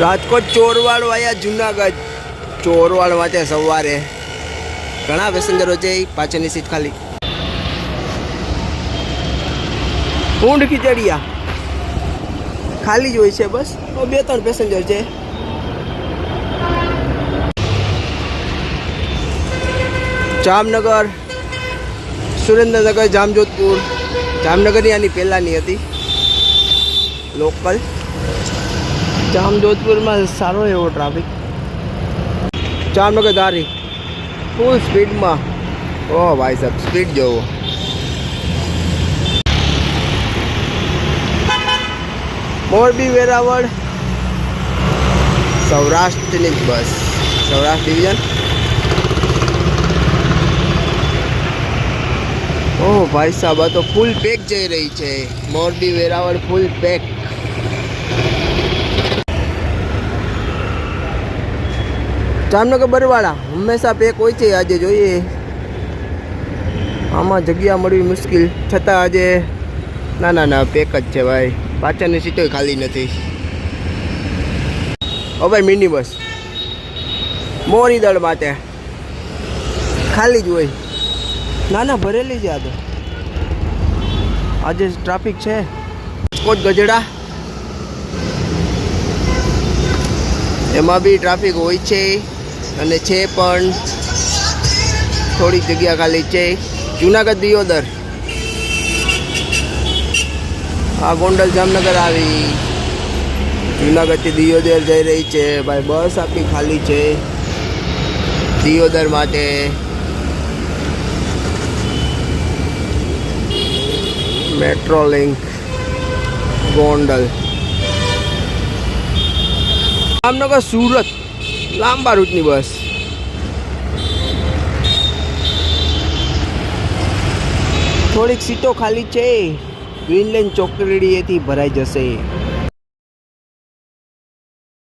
રાજકોટ ચોરવાડ વાયા જુનાગઢ. ચોરવાડ વાંચે સવારે ઘણા પેસેન્જરો છે પાછળની સીટ ખાલી. ઊંડ ખીચડિયા. ખાલી જ હોય છે બસ. બે ત્રણ પેસેન્જર છે. જામનગર, સુરેન્દ્રનગર, જામજોધપુર. જામનગરની આની પહેલાંની હતી. લોકલ જામજોધપુરમાં સારો એવો ટ્રાફિક જામનગર ધારી ફૂલ સ્પીડમાં ઓ ભાઈ સાહેબ સ્પીડ જોવો. મોરબી, વેરાવળ. સૌરાષ્ટ્રની જ બસ. સૌરાષ્ટ્ર ડિવિઝન ઓ ભાઈ સાહેબ, આ તો ફૂલ પેક જઈ રહી છે. મોરબી, વેરાવળ ફૂલ પેક જામનગર બરવાળા, હંમેશા પેક હોય છે આજે જોઈએ. આમાં જગ્યા મળવી મુશ્કેલ, છતાં આજે ના ના ના પેક જ છે ભાઈ. પાછળની સીટો ખાલી નથી. ઓ ભાઈ મિની બસ મોરી દળ માટે. ખાલી જ હોય. ના ના, ભરેલી છે આ તો. આજે ટ્રાફિક છે. કોટ ગજડા. એમાં બી ટ્રાફિક હોય છે. અને છે પણ થોડી જગ્યા ખાલી છે. જુનાગઢ દિયોદર આ ગોંડલ જામનગર આવી. જુનાગઢથી દિયોદર જઈ રહી છે. ભાઈ, બસ આખી ખાલી છે. દિયોદર માટે. Metro link, Gondal. Jamnagar Surat. લાંબા રૂટની બસ. થોડીક સીટો ખાલી છે. ગ્રીનલેન્ડ ચોકડીએથી ભરાઈ જશે.